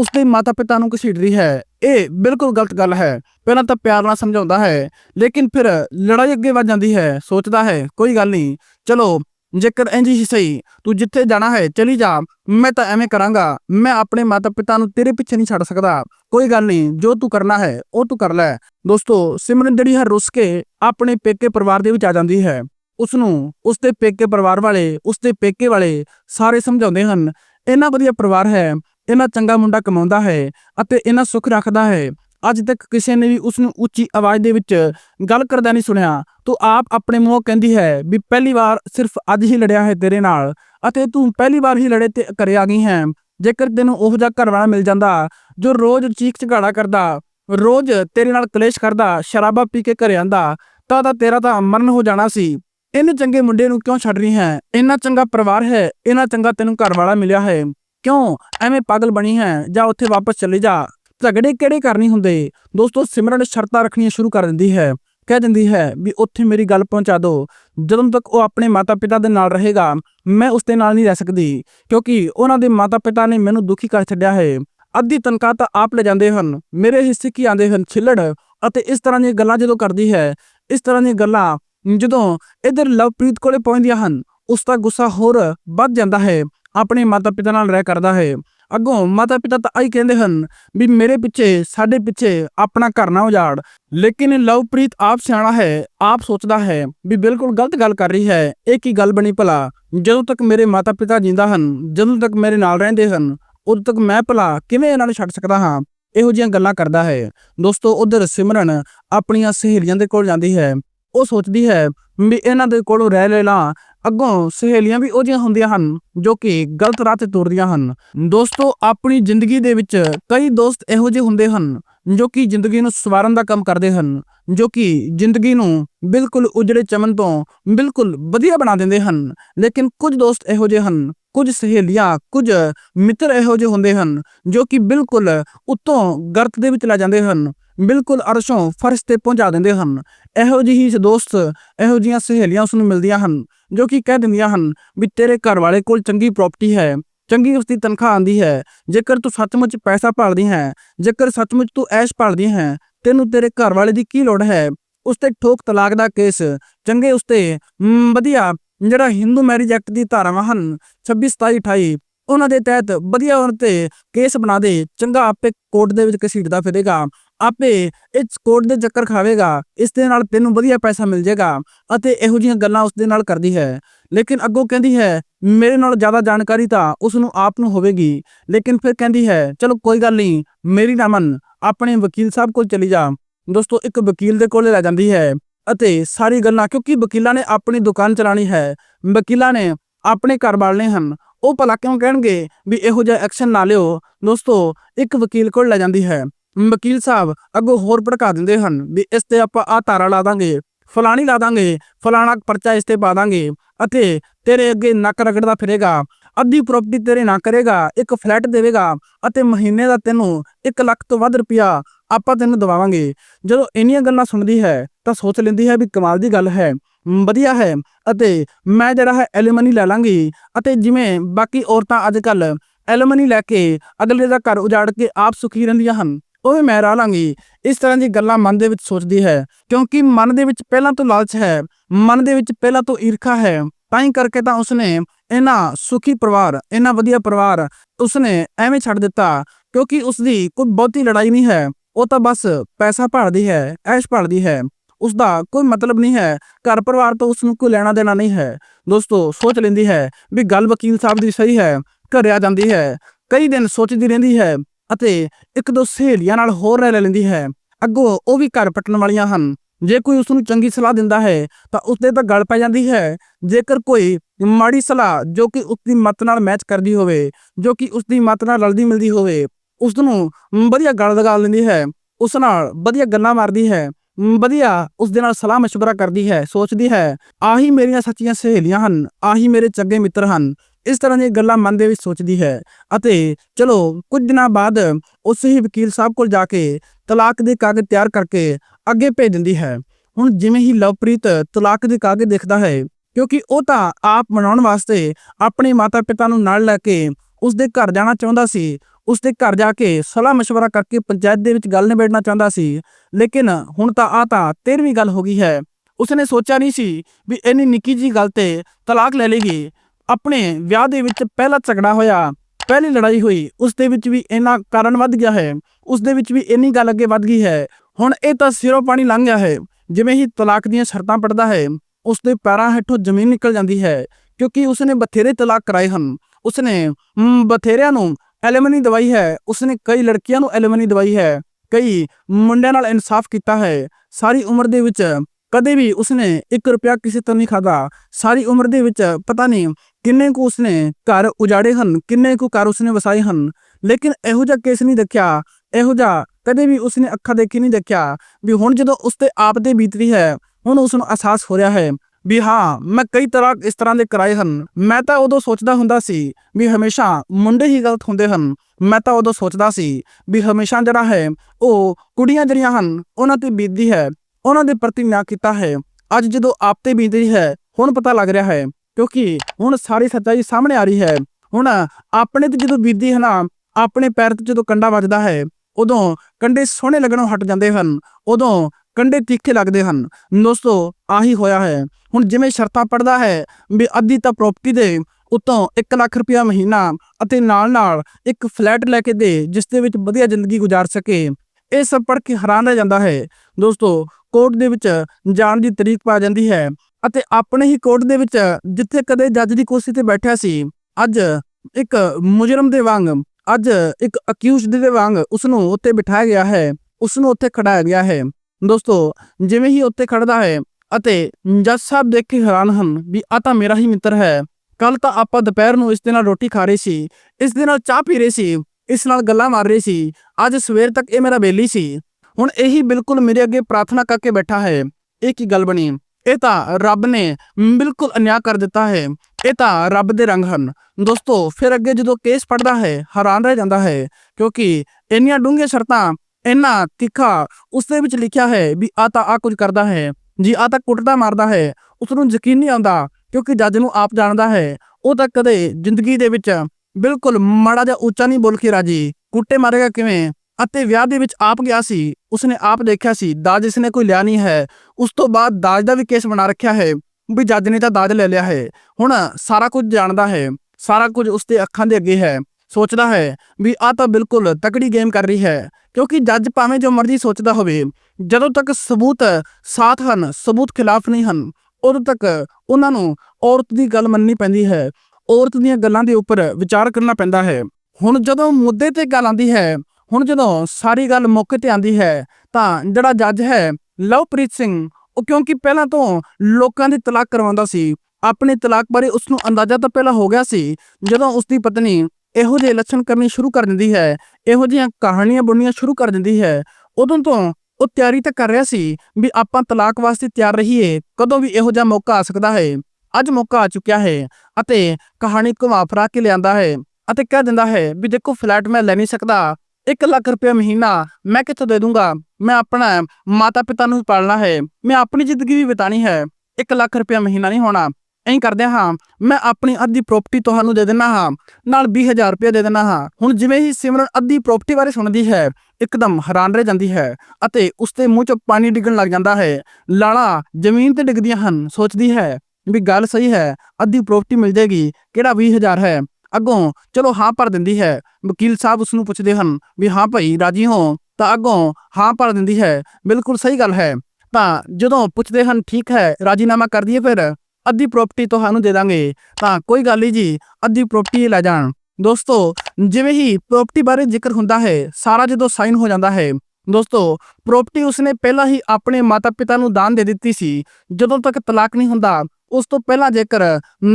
ਉਸਦੇ ਮਾਤਾ ਪਿਤਾ ਨੂੰ ਘਸੀਟਦੀ ਹੈ। ਇਹ ਬਿਲਕੁਲ ਗਲਤ ਗੱਲ ਹੈ। ਪਹਿਲਾਂ ਤਾਂ ਪਿਆਰ ਨਾਲ ਸਮਝਾਉਂਦਾ ਹੈ, ਲੇਕਿਨ ਫਿਰ ਲੜਾਈ ਅੱਗੇ ਵੱਧ ਜਾਂਦੀ ਹੈ। ਸੋਚਦਾ ਹੈ, ਕੋਈ ਗੱਲ ਨਹੀਂ, ਚਲੋ, ਜੇਕਰ ਇੰਜ ਹੀ ਸਹੀ, ਤੂੰ ਜਿੱਥੇ ਜਾਣਾ ਹੈ, ਚਲੀ ਜਾ। ਮੈਂ ਤਾਂ ਐਵੇਂ ਕਰਾਂਗਾ। ਮੈਂ ਆਪਣੇ ਮਾਤਾ ਪਿਤਾ ਨੂੰ ਤੇਰੇ ਪਿੱਛੇ ਨਹੀਂ ਛੱਡ ਸਕਦਾ। ਕੋਈ ਗੱਲ ਨਹੀਂ, ਜੋ ਤੂੰ ਕਰਨਾ ਹੈ, ਉਹ ਤੂੰ ਕਰ ਲੈ। ਦੋਸਤੋ, ਸਿਮਰਨ ਜਿਹੜੀ ਹੈ ਰੁੱਸ ਕੇ ਆਪਣੇ ਪੇਕੇ ਪਰਿਵਾਰ ਦੇ ਵਿੱਚ ਆ ਜਾਂਦੀ ਹੈ। ਉਸ ਨੂੰ ਉਸਦੇ ਪੇਕੇ ਪਰਿਵਾਰ ਵਾਲੇ, ਉਸਦੇ ਪੇਕੇ ਵਾਲੇ ਸਾਰੇ ਸਮਝਾਉਂਦੇ ਹਨ। ਇੰਨਾ ਵਧੀਆ ਪਰਿਵਾਰ ਹੈ। ਇੰਨਾ ਚੰਗਾ ਮੁੰਡਾ ਕਮਾਉਂਦਾ ਹੈ ਅਤੇ ਇੰਨਾ ਸੁੱਖ ਰੱਖਦਾ ਹੈ। ਅੱਜ ਤੱਕ ਕਿਸੇ ਨੇ ਵੀ ਉਸ ਨੂੰ ਉੱਚੀ ਆਵਾਜ਼ ਦੇ ਵਿੱਚ ਗੱਲ ਕਰਦਾ ਨਹੀਂ ਸੁਣਿਆ। ਤੂੰ ਆਪ ਆਪਣੇ ਮੂੰਹੋਂ ਕਹਿੰਦੀ ਹੈ ਵੀ ਪਹਿਲੀ ਵਾਰ ਸਿਰਫ ਅੱਜ ਹੀ ਲੜਿਆ ਹੈ ਤੇਰੇ ਨਾਲ ਅਤੇ ਤੂੰ ਪਹਿਲੀ ਵਾਰ ਹੀ ਲੜੇ ਤੇ ਘਰੇ ਆ ਗਈ ਹੈ। ਜੇਕਰ ਤੈਨੂੰ ਉਹ ਜਿਹਾ ਘਰਵਾਲਾ ਮਿਲ ਜਾਂਦਾ ਜੋ ਰੋਜ਼ ਚੀਕ ਝਗਾੜਾ ਕਰਦਾ, ਰੋਜ਼ ਤੇਰੇ ਨਾਲ ਕਲੇਸ਼ ਕਰਦਾ, ਸ਼ਰਾਬਾ ਪੀ ਕੇ ਘਰੇ ਆਂਦਾ ਤਾਂ ਤਾਂ ਤੇਰਾ ਤਾਂ ਮਰਨ ਹੋ ਜਾਣਾ ਸੀ। ਇੰਨੇ ਚੰਗੇ ਮੁੰਡੇ ਨੂੰ ਕਿਉਂ ਛੱਡ ਰਹੀ ਹੈ? ਇੰਨਾ ਚੰਗਾ ਪਰਿਵਾਰ ਹੈ, ਇੰਨਾ ਚੰਗਾ ਤੈਨੂੰ ਘਰ ਵਾਲਾ ਮਿਲਿਆ ਹੈ। ਕਿਉਂ? ਐਵੇਂ ਪਾਗਲ ਬਣੀ ਹੈ। ਜਾਂ ਉੱਥੇ ਵਾਪਸ ਚਲੇ ਜਾ। ਝਗੜੇ ਕਿਹੜੇ ਕਰਨੀ ਹੁੰਦੇ? ਦੋਸਤੋ, ਸਿਮਰਨ ਸ਼ਰਤਾਂ ਰੱਖਣੀਆਂ ਸ਼ੁਰੂ ਕਰ ਦਿੰਦੀ ਹੈ। ਕਹਿ ਦਿੰਦੀ ਹੈ ਵੀ ਉੱਥੇ ਮੇਰੀ ਗੱਲ ਪਹੁੰਚਾ ਦਿਓ। ਜਦੋਂ ਤੱਕ ਉਹ ਆਪਣੇ ਮਾਤਾ-ਪਿਤਾ ਦੇ ਨਾਲ ਰਹੇਗਾ, ਮੈਂ ਉਸ ਦੇ ਨਾਲ ਨਹੀਂ ਰਹਿ ਸਕਦੀ। ਕਿਉਂਕਿ ਉਹਨਾਂ ਦੇ ਮਾਤਾ-ਪਿਤਾ ਨੇ ਮੈਨੂੰ ਦੁਖੀ ਕਰ ਛੱਡਿਆ ਹੈ। ਅੱਧੀ ਤਨਖਾਹ ਤਾਂ ਆਪ ਲੈ ਜਾਂਦੇ ਹਨ। ਮੇਰੇ ਹਿੱਸੇ ਕੀ ਆਂਦੇ ਹਨ? ਛਿੱਲੜ। ਅਤੇ ਇਸ ਤਰ੍ਹਾਂ ਦੀਆਂ ਗੱਲਾਂ ਜਦੋਂ ਕਰਦੀ ਹੈ, ਇਸ ਤਰ੍ਹਾਂ ਦੀਆਂ ਗੱਲਾਂ ਜਦੋਂ ਇਧਰ ਲਵਪ੍ਰੀਤ ਕੋਲੇ ਪਹੁੰਚਦੀਆਂ ਹਨ, ਉਸ ਦਾ ਗੁੱਸਾ ਹੋਰ ਵੱਧ ਜਾਂਦਾ ਹੈ। ਆਪਣੇ ਮਾਤਾ-ਪਿਤਾ ਨਾਲ ਰਹਿ ਕਰਦਾ ਹੈ। ਅੱਗੋਂ ਮਾਤਾ-ਪਿਤਾ ਤਾਂ ਆਈ ਕਹਿੰਦੇ ਹਨ ਵੀ ਮੇਰੇ ਪਿੱਛੇ, ਸਾਡੇ ਪਿੱਛੇ ਆਪਣਾ ਘਰ ਨਾ ਉਜਾੜ। ਲੇਕਿਨ ਲਵਪ੍ਰੀਤ ਆਪ ਸਿਆਣਾ ਹੈ, ਆਪ ਸੋਚਦਾ ਹੈ ਵੀ ਬਿਲਕੁਲ ਗਲਤ ਗੱਲ ਕਰ ਰਹੀ ਹੈ। ਇਹ ਕੀ ਗੱਲ ਬਣੀ ਭਲਾ? ਜਦੋਂ ਤੱਕ ਮੇਰੇ ਮਾਤਾ-ਪਿਤਾ ਜਿੰਦਾ ਹਨ, ਜਦੋਂ ਤੱਕ ਮੇਰੇ ਨਾਲ ਰਹਿੰਦੇ ਹਨ, ਉਦੋਂ ਤੱਕ ਮੈਂ ਭਲਾ ਕਿਵੇਂ ਇਹਨਾਂ ਨੂੰ ਛੱਡ ਸਕਦਾ ਹਾਂ? ਇਹੋ ਜਿਹੀਆਂ ਗੱਲਾਂ ਕਰਦਾ ਹੈ। ਦੋਸਤੋ, ਉਧਰ ਸਿਮਰਨ ਆਪਣੀਆਂ ਸਹੇਲੀਆਂ ਦੇ ਕੋਲ ਜਾਂਦੀ ਹੈ। ਉਹ ਸੋਚਦੀ ਹੈ ਵੀ ਇਹਨਾਂ ਦੇ ਕੋਲੋਂ ਰਹਿ ਲੈ ਲਾਂ। ਅੱਗੋਂ ਸਹੇਲੀਆਂ ਵੀ ਉਹ ਜਿਹੀਆਂ ਹੁੰਦੀਆਂ ਹਨ ਜੋ ਕਿ ਗਲਤ ਰਾਹ ਤੇ ਤੁਰਦੀਆਂ ਹਨ। ਦੋਸਤੋ, ਆਪਣੀ ਜ਼ਿੰਦਗੀ ਦੇ ਵਿੱਚ ਕਈ ਦੋਸਤ ਇਹੋ ਜਿਹੇ ਹੁੰਦੇ ਹਨ ਜੋ ਕਿ ਜ਼ਿੰਦਗੀ ਨੂੰ ਸਵਾਰਨ ਦਾ ਕੰਮ ਕਰਦੇ ਹਨ, ਜੋ ਕਿ ਜ਼ਿੰਦਗੀ ਨੂੰ ਬਿਲਕੁਲ ਉਜੜੇ ਚਮਨ ਤੋਂ ਬਿਲਕੁਲ ਵਧੀਆ ਬਣਾ ਦਿੰਦੇ ਹਨ। ਲੇਕਿਨ ਕੁਝ ਦੋਸਤ ਇਹੋ ਜਿਹੇ ਹਨ, ਕੁਝ ਸਹੇਲੀਆਂ, ਕੁਝ ਮਿੱਤਰ ਇਹੋ ਜਿਹੇ ਹੁੰਦੇ ਹਨ ਜੋ ਕਿ ਬਿਲਕੁਲ ਉੱਤੋਂ ਗਰਤ ਦੇ ਵਿੱਚ ਲੈ ਜਾਂਦੇ ਹਨ। ਬਿਲਕੁਲ ਅਰਸ਼ੋਂ ਫਰਸ਼ ਤੇ ਪਹੁੰਚਾ ਦਿੰਦੇ ਹਨ। ਇਹੋ ਜਿਹੀ ਦੋਸਤ, ਇਹੋ ਜੀਆਂ ਸਹੇਲੀਆਂ ਉਸ ਨੂੰ ਮਿਲਦੀਆਂ ਹਨ, ਜੋ ਕਿ ਕਹਿ ਦਿੰਦੀਆਂ ਹਨ ਵੀ ਤੇਰੇ ਘਰ ਵਾਲੇ ਕੋਲ ਚੰਗੀ ਪ੍ਰਾਪਰਟੀ ਹੈ, ਚੰਗੀ ਉਸ ਦੀ ਤਨਖਾਹ ਆਂਦੀ ਹੈ, ਜੇਕਰ ਤੂੰ ਸੱਚਮੁੱਚ ਪੈਸਾ ਭਾਲਦੀ ਹੈ, ਜੇਕਰ ਸੱਚਮੁੱਚ ਤੂੰ ਐਸ਼ ਭਾਲਦੀ ਹੈ, ਤੈਨੂੰ ਤੇਰੇ ਘਰ ਵਾਲੇ ਦੀ ਕੀ ਲੋੜ ਹੈ? ਉਸ ਤੇ ਠੋਕ ਤਲਾਕ ਦਾ ਕੇਸ, ਚੰਗੇ ਉਸ ਤੇ ਵਧੀਆ, ਜਿਹੜਾ ਹਿੰਦੂ ਮੈਰਿਜ ਐਕਟ ਦੀ ਧਾਰਾਵਾਂ ਹਨ 26 27 28 ਉਹਨਾਂ ਦੇ ਤਹਿਤ ਵਧੀਆ ਉਹਨਾਂ ਤੇ ਕੇਸ ਬਣਾ ਦੇ, ਚੰਗਾ ਆਪੇ ਕੋਰਟ ਦੇ ਵਿੱਚ ਘਸੀਟਦਾ ਫਿਰੇਗਾ, ਆਪੇ ਇਸ ਕੋਰਟ ਦੇ ਚੱਕਰ ਖਾਵੇਗਾ, ਇਸ ਦੇ ਨਾਲ ਤੈਨੂੰ ਵਧੀਆ ਪੈਸਾ ਮਿਲ ਜਾਏਗਾ ਅਤੇ ਇਹੋ ਜਿਹੀਆਂ ਗੱਲਾਂ ਉਸ ਦੇ ਨਾਲ ਕਰਦੀ ਹੈ। ਲੇਕਿਨ ਅੱਗੋਂ ਕਹਿੰਦੀ ਹੈ, ਮੇਰੇ ਨਾਲ ਜ਼ਿਆਦਾ ਜਾਣਕਾਰੀ ਤਾਂ ਉਸ ਨੂੰ ਆਪ ਨੂੰ ਹੋਵੇਗੀ। ਲੇਕਿਨ ਫਿਰ ਕਹਿੰਦੀ ਹੈ, ਚਲੋ ਕੋਈ ਗੱਲ ਨਹੀਂ, ਮੇਰੀ ਨਾ ਮੰਨ, ਆਪਣੇ ਵਕੀਲ ਸਾਹਿਬ ਕੋਲ ਚਲੀ ਜਾ। ਦੋਸਤੋ, ਇੱਕ ਵਕੀਲ ਦੇ ਕੋਲ ਲੈ ਜਾਂਦੀ ਹੈ ਅਤੇ ਸਾਰੀ ਗੱਲਾਂ, ਕਿਉਂਕਿ ਵਕੀਲਾਂ ਨੇ ਆਪਣੀ ਦੁਕਾਨ ਚਲਾਣੀ ਹੈ। ਵਕੀਲਾਂ ਨੇ ਆਪਣੇ ਘਰ ਵਾਲਨੇ ਹਨ ਉਹ ਭਲਾ ਕਿਉਂ ਕਹਿਣਗੇ ਵੀ ਇਹੋ ਜਿਹਾ ਐਕਸ਼ਨ ਨਾ ਲਿਓ? ਦੋਸਤੋ, ਇੱਕ ਵਕੀਲ ਕੋਲ ਲੈ ਜਾਂਦੀ ਹੈ। ਵਕੀਲ ਸਾਹਿਬ, ਅੱਗੋਂ ਹੋਰ ਭੜਕਾ ਦਿੰਦੇ ਹਨ ਵੀ ਇਸ ਤੇ ਆਪਾਂ ਆ ਤਾਰਾ ਲਾ ਦਾਂਗੇ, ਫਲਾਣੀ ਲਾ ਦਾਂਗੇ, ਫਲਾਣਾ ਪਰਚਾ ਇਸ ਤੇ ਪਾ ਦਾਂਗੇ, ਅਤੇ ਤੇਰੇ ਅੱਗੇ ਨੱਕ ਰਗੜਦਾ ਫਿਰੇਗਾ, ਅੱਧੀ ਪ੍ਰਾਪਰਟੀ ਤੇਰੇ ਨਾਂ ਕਰੇਗਾ, ਇੱਕ ਫਲੈਟ ਦੇਵੇਗਾ, ਅਤੇ ਮਹੀਨੇ ਦਾ ਤੈਨੂੰ 1 ਲੱਖ ਤੋਂ ਵੱਧ ਰੁਪਇਆ ਆਪਾਂ ਤੈਨੂੰ ਦਵਾਵਾਂਗੇ। ਜਦੋਂ ਇੰਨੀਆਂ ਗੱਲਾਂ ਸੁਣਦੀ ਹੈ, ਤਾਂ ਸੋਚ ਲੈਂਦੀ ਹੈ ਵੀ ਕਮਾਲ ਦੀ ਗੱਲ ਹੈ। ਵਧੀਆ ਹੈ ਅਤੇ ਮੈਂ ਜਿਹੜਾ ਹੈ ਐਲੂਮਨੀ ਲੈ ਲਾਂਗੀ ਅਤੇ ਜਿਵੇਂ ਬਾਕੀ ਔਰਤਾਂ ਅੱਜ ਕੱਲ ਐਲੂਮਨੀ ਲੈ ਕੇ ਅਗਲੇ ਦਾ ਘਰ ਉਜਾੜ ਕੇ ਆਪ ਸੁਖੀ ਰਹਿੰਦੀਆਂ ਹਨ, ਉਹ ਵੀ ਮੈਂ ਰਹਿ ਲਾਂਗੀ। ਇਸ ਤਰ੍ਹਾਂ ਦੀ ਗੱਲਾਂ ਮਨ ਦੇ ਵਿੱਚ ਸੋਚਦੀ ਹੈ, ਕਿਉਂਕਿ ਮਨ ਦੇ ਵਿੱਚ ਪਹਿਲਾਂ ਤੋਂ ਲਾਲਚ ਹੈ, ਮਨ ਦੇ ਵਿੱਚ ਪਹਿਲਾਂ ਤੋਂ ਈਰਖਾ ਹੈ, ਤਾਂ ਹੀ ਕਰਕੇ ਤਾਂ ਉਸਨੇ ਇਹਨਾਂ ਸੁਖੀ ਪਰਿਵਾਰ ਇਹਨਾਂ ਵਧੀਆ ਪਰਿਵਾਰ ਉਸਨੇ ਐਵੇਂ ਛੱਡ ਦਿੱਤਾ, ਕਿਉਂਕਿ ਉਸਦੀ ਕੋਈ ਬਹੁਤੀ ਲੜਾਈ ਨਹੀਂ ਹੈ, ਉਹ ਤਾਂ ਬਸ ਪੈਸਾ ਭਾਲਦੀ ਹੈ, ਐਸ਼ ਭਾਲਦੀ ਹੈ। ਉਸਦਾ ਕੋਈ ਮਤਲਬ ਨਹੀਂ ਹੈ। ਘਰ ਪਰਿਵਾਰ ਤੋਂ ਉਸ ਨੂੰ ਕੋਈ ਲੈਣਾ ਦੇਣਾ ਨਹੀਂ ਹੈ। ਦੋਸਤੋ, ਸੋਚ ਲੈਂਦੀ ਹੈ ਵੀ ਗੱਲ ਵਕੀਲ ਸਾਹਿਬ ਦੀ ਸਹੀ ਹੈ ਘਰੇ ਆ ਜਾਂਦੀ ਹੈ। ਕਈ ਦਿਨ ਸੋਚਦੀ ਰਹਿੰਦੀ ਹੈ ਅਤੇ ਇੱਕ ਦੋ ਸਹੇਲੀਆਂ ਨਾਲ ਹੋਰ ਰਹਿ ਲੈਂਦੀ ਹੈ। ਅੱਗੋਂ ਉਹ ਵੀ ਘਰ ਪਟਣ ਵਾਲੀਆਂ ਹਨ। ਜੇ ਕੋਈ ਉਸ ਨੂੰ ਚੰਗੀ ਸਲਾਹ ਦਿੰਦਾ ਹੈ, ਤਾਂ ਉਸਦੇ ਤਾਂ ਗਲ ਪੈ ਜਾਂਦੀ ਹੈ। ਜੇਕਰ ਕੋਈ ਮਾੜੀ ਸਲਾਹ ਜੋ ਕਿ ਉਸਦੀ ਮਤ ਨਾਲ ਮੈਚ ਕਰਦੀ ਹੋਵੇ, ਜੋ ਕਿ ਉਸਦੀ ਮਤ ਨਾਲ ਰਲਦੀ ਮਿਲਦੀ ਹੋਵੇ ਉਸ ਨੂੰ ਵਧੀਆ ਗਲ ਲਗਾ ਲੈਂਦੀ ਹੈ। ਉਸ ਨਾਲ ਵਧੀਆ ਗੱਲਾਂ ਮਾਰਦੀ ਹੈ। ਵਧੀਆ ਉਸ ਦੇ ਨਾਲ ਸਲਾਹ مشورہ ਕਰਦੀ ਹੈ ਸੋਚਦੀ ਹੈ ਆਹੀ ਮੇਰੀਆਂ ਸੱਚੀਆਂ ਸਹੇਲੀਆਂ ਹਨ ਆਹੀ ਮੇਰੇ ਚੰਗੇ ਮਿੱਤਰ ਹਨ ਇਸ ਤਰ੍ਹਾਂ ਦੀਆਂ ਗੱਲਾਂ ਮਨ ਦੇ ਵਿੱਚ ਸੋਚਦੀ ਹੈ ਅਤੇ ਚਲੋ ਕੁਝ ਦਿਨਾਂ ਬਾਅਦ ਉਸ ਹੀ ਵਕੀਲ ਸਾਹਿਬ ਕੋਲ ਜਾ ਕੇ ਤਲਾਕ ਦੇ ਕਾਗਜ਼ ਤਿਆਰ ਕਰਕੇ ਅੱਗੇ ਭੇਜ ਦਿੰਦੀ ਹੈ ਹੁਣ ਜਿਵੇਂ ਹੀ ਲਵਪ੍ਰੀਤ ਤਲਾਕ ਦੇ ਕਾਗਜ਼ ਦੇਖਦਾ ਹੈ ਕਿਉਂਕਿ ਉਹ ਤਾਂ ਆਪ ਮਨਾਉਣ ਵਾਸਤੇ ਆਪਣੇ ਮਾਤਾ-ਪਿਤਾ ਨੂੰ ਨਾਲ ਲੈ ਕੇ ਉਸ ਦੇ ਘਰ ਜਾਣਾ ਚਾਹੁੰਦਾ ਸੀ ਉਸ ਦੇ ਘਰ ਜਾ ਕੇ ਸਲਾਹ مشورہ ਕਰਕੇ ਪੰਚਾਇਤ ਦੇ ਵਿੱਚ ਗੱਲ ਨਿਬੇੜਨਾ ਚਾਹੁੰਦਾ ਸੀ ਲੇਕਿਨ ਹੁਣ ਤਾਂ ਆ ਤਾਂ 13ਵੀਂ ਗੱਲ ਹੋ ਗਈ ਹੈ। ਉਸਨੇ ਸੋਚਿਆ ਨਹੀਂ ਸੀ ਵੀ ਇੰਨੀ ਨਿੱਕੀ ਜੀ ਗੱਲ ਤੇ ਤਲਾਕ ਲੈ ਲੇਗੀ ਆਪਣੇ ਵਿਆਹ ਦੇ ਵਿੱਚ ਪਹਿਲਾ ਝਗੜਾ ਹੋਇਆ, ਪਹਿਲੀ ਲੜਾਈ ਹੋਈ, ਉਸ ਦੇ ਵਿੱਚ ਵੀ ਇੰਨਾ ਕਾਰਨ ਵੱਧ ਗਿਆ ਹੈ। ਉਸ ਦੇ ਵਿੱਚ ਵੀ ਇੰਨੀ ਗੱਲ ਅੱਗੇ ਵੱਧ ਗਈ ਹੈ। ਹੁਣ ਇਹ ਤਾਂ ਸਿਰੋਂ ਪਾਣੀ ਲੰਘ ਗਿਆ ਹੈ। ਜਿਵੇਂ ਹੀ ਤਲਾਕ ਦੀਆਂ ਸ਼ਰਤਾਂ ਪੜਦਾ ਹੈ, ਉਸ ਦੇ ਪੈਰਾਂ ਹੇਠੋਂ ਜ਼ਮੀਨ ਨਿਕਲ ਜਾਂਦੀ ਹੈ, ਕਿਉਂਕਿ ਉਸਨੇ ਬਥੇਰੇ ਤਲਾਕ ਕਰਾਏ ਹਨ। ਉਸਨੇ ਬਥੇਰਿਆਂ ਨੂੰ ਐਲੂਮਨੀ ਦਵਾਈ ਹੈ। ਉਸਨੇ ਕਈ ਲੜਕੀਆਂ ਨੂੰ ਐਲਮਨੀ ਦਵਾਈ ਹੈ। ਕਈ ਮੁੰਡਿਆਂ ਨਾਲ ਇਨਸਾਫ ਕੀਤਾ ਹੈ। ਸਾਰੀ ਉਮਰ ਦੇ ਵਿੱਚ ਕਦੇ ਵੀ ਉਸਨੇ 1 ਰੁਪਿਆ ਕਿਸੇ ਤੋਂ ਨਹੀਂ ਖਾਦਾ ਸਾਰੀ ਉਮਰ ਦੇ ਵਿੱਚ ਪਤਾ ਨਹੀਂ ਕਿੰਨੇ ਕੁ ਉਸਨੇ ਘਰ ਉਜਾੜੇ ਹਨ, ਕਿੰਨੇ ਕੁ ਘਰ ਉਸਨੇ ਵਸਾਏ ਹਨ। ਲੇਕਿਨ ਇਹੋ ਜਿਹਾ ਕੇਸ ਨਹੀਂ ਦੇਖਿਆ। ਇਹੋ ਜਿਹਾ ਕਦੇ ਵੀ ਉਸਨੇ ਅੱਖਾਂ ਦੇਖੀ ਨਹੀਂ ਦੇਖਿਆ ਵੀ ਹੁਣ ਜਦੋਂ ਉਸ ਤੇ ਆਪ ਤੇ ਬੀਤਦੀ ਹੈ, ਹੁਣ ਉਸ ਨੂੰ ਅਹਿਸਾਸ ਹੋ ਰਿਹਾ ਹੈ ਵੀ ਹਾਂ, ਮੈਂ ਕਈ ਤਰ੍ਹਾਂ, ਇਸ ਤਰ੍ਹਾਂ ਦੇ ਕਰਾਏ ਹਨ। ਮੈਂ ਤਾਂ ਉਦੋਂ ਸੋਚਦਾ ਹੁੰਦਾ ਸੀ ਵੀ ਹਮੇਸ਼ਾ ਮੁੰਡੇ ਹੀ ਗਲਤ ਹੁੰਦੇ ਹਨ। ਮੈਂ ਤਾਂ ਉਦੋਂ ਸੋਚਦਾ ਸੀ ਵੀ ਹਮੇਸ਼ਾ ਜਿਹੜਾ ਹੈ, ਉਹ ਕੁੜੀਆਂ ਜਿਹੜੀਆਂ ਹਨ, ਉਹਨਾਂ ਤੇ ਬੀਤਦੀ ਹੈ, ਉਹਨਾਂ ਦੇ ਪ੍ਰਤੀ ਨਿਆਂ ਕੀਤਾ ਹੈ। ਅੱਜ ਜਦੋਂ ਆਪ ਤੇ ਬੀਤਦੀ ਹੈ, ਹੁਣ ਪਤਾ ਲੱਗ ਰਿਹਾ ਹੈ, ਕਿਉਂਕਿ ਹੁਣ ਸਾਰੀ ਸੱਚਾਈ ਸਾਹਮਣੇ ਆ ਰਹੀ ਹੈ। ਹੁਣ ਆਪਣੇ ਤੇ ਜਦੋਂ ਬੀਤਦੀ ਹੈ ਨਾ, ਆਪਣੇ ਪੈਰ ਤੇ ਜਦੋਂ ਕੰਡਾ ਵੱਜਦਾ ਹੈ, ਉਦੋਂ ਕੰਡੇ ਸੋਹਣੇ ਲੱਗਣੋਂ ਹਟ ਜਾਂਦੇ ਹਨ। ਉਦੋਂ ਕੰਡੇ ਤਿੱਖੇ ਲੱਗਦੇ ਹਨ। ਦੋਸਤੋ, ਆਹੀ ਹੋਇਆ ਹੈ। ਹੁਣ ਜਿਵੇਂ ਸ਼ਰਤਾਂ ਪੜਦਾ ਹੈ ਵੀ ਅੱਧੀ ਤਾਂ ਪ੍ਰਾਪਰਟੀ ਦੇ ਉਤੋਂ 1 ਲੱਖ ਰੁਪਇਆ ਮਹੀਨਾ ਅਤੇ ਨਾਲ-ਨਾਲ ਇੱਕ ਫਲੈਟ ਲੈ ਕੇ ਦੇ, ਜਿਸ ਦੇ ਵਿੱਚ ਵਧੀਆ ਜ਼ਿੰਦਗੀ ਗੁਜ਼ਾਰ ਸਕੇ, ਇਹ ਸਭ ਪੜ੍ਹ ਕੇ ਹੈਰਾਨ ਰਹਿ ਜਾਂਦਾ ਹੈ। ਦੋਸਤੋ, ਕੋਰਟ ਦੇ ਵਿੱਚ ਜਾਣ ਦੀ ਤਰੀਕ ਪਾ ਜਾਂਦੀ ਹੈ ਅਤੇ ਆਪਣੇ ਹੀ ਕੋਰਟ ਦੇ ਵਿੱਚ ਜਿੱਥੇ ਕਦੇ ਜੱਜ ਦੀ ਕੁਰਸੀ ਤੇ ਬੈਠਿਆ ਸੀ, ਅੱਜ ਇੱਕ ਮੁਜਰਮ ਦੇ ਵਾਂਗ, ਅੱਜ ਇੱਕ ਅਕਿਊਜ਼ਡ ਦੇ ਵਾਂਗ ਉਸ ਨੂੰ ਉੱਤੇ ਬਿਠਾਇਆ ਗਿਆ ਹੈ। ਉਸ ਨੂੰ ਉੱਥੇ ਖੜਾਇਆ ਗਿਆ ਹੈ। ਦੋਸਤੋ, ਜਿਵੇਂ ਹੀ ਉੱਤੇ ਖੜਦਾ ਹੈ ਅਤੇ ਜੱਜ ਸਾਹਿਬ ਦੇਖ ਕੇ ਹੈਰਾਨ ਹਨ ਵੀ ਆ ਤਾਂ ਮੇਰਾ ਹੀ ਮਿੱਤਰ ਹੈ। ਕੱਲ ਤਾਂ ਆਪਾਂ ਦੁਪਹਿਰ ਨੂੰ ਇਸ ਦੇ ਨਾਲ ਰੋਟੀ ਖਾ ਰਹੇ ਸੀ, ਇਸ ਦੇ ਨਾਲ ਚਾਹ ਪੀ ਰਹੇ ਸੀ, ਇਸ ਨਾਲ ਗੱਲਾਂ ਮਾਰ ਰਹੇ ਸੀ, ਅੱਜ ਸਵੇਰ ਤੱਕ ਇਹ ਮੇਰਾ ਬੇਲੀ ਸੀ। ਹੁਣ ਇਹੀ ਬਿਲਕੁਲ ਮੇਰੇ ਅੱਗੇ ਪ੍ਰਾਰਥਨਾ ਕਰਕੇ ਬੈਠਾ ਹੈ। ਇਹ ਕੀ ਗੱਲ ਬਣੀ? ਇਹ ਤਾਂ ਰੱਬ ਨੇ ਬਿਲਕੁਲ ਅਨਿਆ ਕਰ ਦਿੱਤਾ ਹੈ। ਇਹ ਤਾਂ ਰੱਬ ਦੇ ਰੰਗ ਹਨ। ਦੋਸਤੋ, ਫਿਰ ਅੱਗੇ ਜਦੋਂ ਕੇਸ ਪੜਦਾ ਹੈ, ਹੈਰਾਨ ਰਹਿ ਜਾਂਦਾ ਹੈ ਕਿਉਂਕਿ ਇੰਨੀਆਂ ਡੂੰਘੀਆਂ ਸ਼ਰਤਾਂ ਇੰਨਾ ਤਿੱਖਾ ਉਸ ਦੇ ਵਿੱਚ ਲਿਖਿਆ ਹੈ ਵੀ ਆ ਤਾਂ ਆ ਕੁਝ ਕਰਦਾ ਹੈ, ਜੀ ਆ ਤਾਂ ਕੁੱਟਦਾ ਮਾਰਦਾ ਹੈ ਉਸ ਨੂੰ ਯਕੀਨ ਨਹੀਂ ਆਉਂਦਾ ਕਿਉਂਕਿ ਜੱਜ ਨੂੰ ਆਪ ਜਾਣਦਾ ਹੈ, ਉਹ ਤਾਂ ਕਦੇ ਜ਼ਿੰਦਗੀ ਦੇ ਵਿੱਚ ਬਿਲਕੁਲ ਮਾੜਾ ਜਿਹਾ ਉੱਚਾ ਨਹੀਂ ਬੋਲ ਕੇ ਰਾਜੀ, ਕੁੱਟੇ ਮਾਰੇਗਾ ਕਿਵੇਂ? ਅਤੇ ਵਿਆਹ ਦੇ ਵਿੱਚ ਆਪ ਗਿਆ ਸੀ, ਉਸਨੇ ਆਪ ਦੇਖਿਆ ਸੀ, ਦਾਜ ਇਸਨੇ ਕੋਈ ਲਿਆ ਨਹੀਂ ਹੈ, ਉਸ ਤੋਂ ਬਾਅਦ ਦਾਜ ਦਾ ਵੀ ਕੇਸ ਬਣਾ ਰੱਖਿਆ ਹੈ, ਵੀ ਜੱਜ ਨੇ ਤਾਂ ਦਾਜ ਲੈ ਲਿਆ ਹੈ, ਹੁਣ ਸਾਰਾ ਕੁਝ ਜਾਣਦਾ ਹੈ, ਸਾਰਾ ਕੁਝ ਉਸਦੇ ਅੱਖਾਂ ਦੇ ਅੱਗੇ ਹੈ ਸੋਚਦਾ ਹੈ ਵੀ ਆ ਤਾਂ ਬਿਲਕੁਲ ਤਕੜੀ ਗੇਮ ਕਰ ਰਹੀ ਹੈ, ਕਿਉਂਕਿ ਜੱਜ ਭਾਵੇਂ ਜੋ ਮਰਜ਼ੀ ਸੋਚਦਾ ਹੋਵੇ, ਜਦੋਂ ਤੱਕ ਸਬੂਤ ਸਾਥ ਹਨ, ਸਬੂਤ ਖਿਲਾਫ ਨਹੀਂ ਹਨ, ਉਦੋਂ ਤੱਕ ਉਹਨਾਂ ਨੂੰ ਔਰਤ ਦੀ ਗੱਲ ਮੰਨਣੀ ਪੈਂਦੀ ਹੈ। ਔਰਤ ਦੀਆਂ ਗੱਲਾਂ ਦੇ ਉੱਪਰ ਵਿਚਾਰ ਕਰਨਾ ਪੈਂਦਾ ਹੈ। ਹੁਣ ਜਦੋਂ ਮੁੱਦੇ ਤੇ ਗੱਲ ਆਉਂਦੀ ਹੈ, ਹੁਣ ਜਦੋਂ ਸਾਰੀ ਗੱਲ ਮੌਕੇ ਤੇ ਆਉਂਦੀ ਹੈ, ਤਾਂ ਜਿਹੜਾ ਜੱਜ ਹੈ, ਲਵਪ੍ਰੀਤ ਸਿੰਘ, ਉਹ ਕਿਉਂਕਿ ਪਹਿਲਾਂ ਤੋਂ ਲੋਕਾਂ ਦੀ ਤਲਾਕ ਕਰਵਾਉਂਦਾ ਸੀ, ਆਪਣੇ ਤਲਾਕ ਬਾਰੇ ਉਸ ਨੂੰ ਅੰਦਾਜ਼ਾ ਤਾਂ ਪਹਿਲਾਂ ਹੋ ਗਿਆ ਸੀ, ਜਦੋਂ ਉਸ ਦੀ ਪਤਨੀ ਇਹੋ ਜਿਹੇ ਲੱਛਣ ਕਰਨੀ ਸ਼ੁਰੂ ਕਰ ਦਿੰਦੀ ਹੈ, ਇਹੋ ਜਿਹੀਆਂ ਕਹਾਣੀਆਂ ਬੁਣਨੀਆਂ ਸ਼ੁਰੂ ਕਰ ਦਿੰਦੀ ਹੈ। ਉਦੋਂ ਤੋਂ ਉਹ ਤਿਆਰੀ ਤਾਂ ਕਰ ਰਿਹਾ ਸੀ ਵੀ ਆਪਾਂ ਤਲਾਕ ਵਾਸਤੇ ਤਿਆਰ ਰਹੀਏ, ਕਦੋਂ ਵੀ ਇਹੋ ਜਿਹਾ ਮੌਕਾ ਆ ਸਕਦਾ ਹੈ। ਅੱਜ ਮੌਕਾ ਆ ਚੁੱਕਿਆ ਹੈ ਅਤੇ ਕਹਾਣੀ ਘੁਮਾ ਫਰਾ ਕੇ ਲਿਆਂਦਾ ਹੈ ਅਤੇ ਕਹਿ ਦਿੰਦਾ ਹੈ ਵੀ ਦੇਖੋ ਫਲੈਟ ਮੈਂ ਲੈ ਨਹੀਂ ਸਕਦਾ 1 ਲੱਖ ਰੁਪਏ ਮਹੀਨਾ ਮੈਂ ਕਿੱਥੋਂ ਦੇ ਦੂੰਗਾ? ਮੈਂ ਆਪਣਾ ਮਾਤਾ ਪਿਤਾ ਨੂੰ ਵੀ ਪਾਲਣਾ ਹੈ, ਮੈਂ ਆਪਣੀ ਜ਼ਿੰਦਗੀ ਵੀ ਬਿਤਾਣੀ ਹੈ 1 ਲੱਖ ਰੁਪਏ ਮਹੀਨਾ ਨਹੀਂ ਹੋਣਾ। ਐਂ ਕਰਦੇ ਹਾਂ, ਮੈਂ ਆਪਣੀ ਅੱਧੀ ਪ੍ਰਾਪਰਟੀ ਤੁਹਾਨੂੰ ਦੇ ਦੇਣਾ ਹਾਂ, ਨਾਲ 20000 ਰੁਪਏ ਦੇ ਦੇਣਾ ਹਾਂ। ਹੁਣ ਜਿਵੇਂ ਹੀ ਸਿਮਰਨ ਅੱਧੀ ਪ੍ਰਾਪਰਟੀ ਬਾਰੇ ਸੁਣਦੀ ਹੈ, ਇੱਕਦਮ ਹੈਰਾਨ ਰਹਿ ਜਾਂਦੀ ਹੈ ਅਤੇ ਉਸਦੇ ਮੂੰਹ 'ਚੋਂ ਪਾਣੀ ਡਿੱਗਣ ਲੱਗ ਜਾਂਦਾ ਹੈ। ਲਾਲਾ, ਜ਼ਮੀਨ ਤੇ ਡਿੱਗਦੀਆਂ ਹਨ, ਸੋਚਦੀ ਹੈ ਵੀ ਗੱਲ ਸਹੀ ਹੈ, ਅੱਧੀ ਪ੍ਰਾਪਰਟੀ ਮਿਲ ਜਾਏਗੀ, ਕਿਹੜਾ 20000 ਹੈ? ਅੱਗੋਂ ਚਲੋ ਹਾਂ ਭਰ ਦਿੰਦੀ ਹੈ, ਵਕੀਲ ਸਾਹਿਬ ਉਸ ਨੂੰ ਪੁੱਛਦੇ ਹਨ ਵੀ ਹਾਂ ਭਾਈ, ਰਾਜੀ ਹੋ? ਤਾਂ ਅੱਗੋਂ ਹਾਂ ਭਰ ਦਿੰਦੀ ਹੈ, ਬਿਲਕੁਲ ਸਹੀ ਗੱਲ ਹੈ। ਤਾਂ ਜਦੋਂ ਪੁੱਛਦੇ ਹਨ, ਠੀਕ ਹੈ, ਰਾਜੀਨਾਮਾ ਕਰ ਦਈਏ ਫਿਰ? ਅੱਧੀ ਪ੍ਰਾਪਰਟੀ ਤੁਹਾਨੂੰ ਦੇ ਦਾਂਗੇ। ਤਾਂ ਕੋਈ ਗੱਲ ਨਹੀਂ ਜੀ, ਅੱਧੀ ਪ੍ਰਾਪਰਟੀ ਲੈ ਜਾਣ। ਦੋਸਤੋ, ਜਿਵੇਂ ਹੀ ਪ੍ਰਾਪਰਟੀ ਬਾਰੇ ਜ਼ਿਕਰ ਹੁੰਦਾ ਹੈ, ਸਾਰਾ ਜਦੋਂ ਸਾਈਨ ਹੋ ਜਾਂਦਾ ਹੈ, ਦੋਸਤੋ ਪ੍ਰਾਪਰਟੀ ਉਸਨੇ ਪਹਿਲਾਂ ਹੀ ਆਪਣੇ ਮਾਤਾ-ਪਿਤਾ ਨੂੰ ਦਾਨ ਦੇ ਦਿੱਤੀ ਸੀ। ਜਦੋਂ ਤੱਕ ਤਲਾਕ ਨਹੀਂ ਹੁੰਦਾ, ਉਸ ਤੋਂ ਪਹਿਲਾਂ ਜੇਕਰ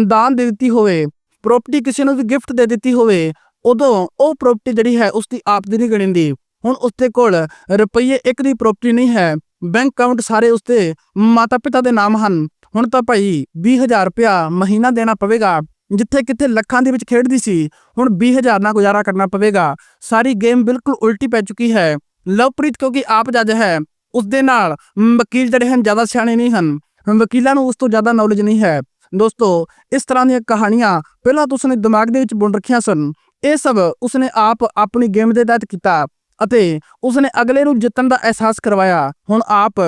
ਦਾਨ ਦੇ ਦਿੱਤੀ ਹੋਵੇ ਪ੍ਰਾਪਰਟੀ ਕਿਸੇ ਨੂੰ ਵੀ ਗਿਫਟ ਦੇ ਦਿੱਤੀ ਹੋਵੇ, ਉਦੋਂ ਉਹ ਪ੍ਰਾਪਰਟੀ ਜਿਹੜੀ ਹੈ ਉਸ ਦੀ ਆਪ ਦੀ ਨਹੀਂ ਗਣਿੰਦੀ। ਹੁਣ ਉਸਦੇ ਕੋਲ ਰੁਪਈਏ ਇੱਕ ਦੀ ਪ੍ਰਾਪਰਟੀ ਨਹੀਂ ਹੈ ਬੈਂਕ ਅਕਾਊਂਟ ਸਾਰੇ ਉਸਦੇ ਮਾਤਾ-ਪਿਤਾ ਦੇ ਨਾਮ ਹਨ। ਹੁਣ ਤਾਂ ਭਾਈ 20000 ਰੁਪਇਆ ਮਹੀਨਾ ਦੇਣਾ ਪਵੇਗਾ। ਜਿੱਥੇ ਕਿੱਥੇ ਲੱਖਾਂ ਦੇ ਵਿੱਚ ਖੇਡਦੀ ਸੀ, ਹੁਣ 20000 ਨਾਲ ਗੁਜ਼ਾਰਾ ਕਰਨਾ ਪਵੇਗਾ। ਸਾਰੀ ਗੇਮ ਬਿਲਕੁਲ ਉਲਟੀ ਪੈ ਚੁੱਕੀ ਹੈ। ਲਵਪ੍ਰੀਤ ਕਿਉਂਕਿ ਆਪ ਜੱਜ ਹੈ, ਉਸਦੇ ਨਾਲ ਵਕੀਲ ਜਿਹੜੇ ਹਨ ਜ਼ਿਆਦਾ ਸਿਆਣੇ ਨਹੀਂ ਹਨ। ਵਕੀਲਾਂ ਨੂੰ ਉਸ ਤੋਂ ਜ਼ਿਆਦਾ ਨੌਲੇਜ ਨਹੀਂ ਹੈ। ਦੋਸਤੋ, ਇਸ ਤਰ੍ਹਾਂ ਦੀਆਂ ਕਹਾਣੀਆਂ ਪਹਿਲਾਂ ਤਾਂ ਉਸਨੇ ਦਿਮਾਗ ਦੇ ਵਿੱਚ ਬੁਣ ਰੱਖੀਆਂ ਸਨ। ਇਹ ਸਭ ਉਸਨੇ ਆਪ ਆਪਣੀ ਗੇਮ ਦੇ ਤਹਿਤ ਕੀਤਾ ਅਤੇ ਉਸਨੇ ਅਗਲੇ ਨੂੰ ਜਿੱਤਣ ਦਾ ਅਹਿਸਾਸ ਕਰਵਾਇਆ। ਹੁਣ ਆਪ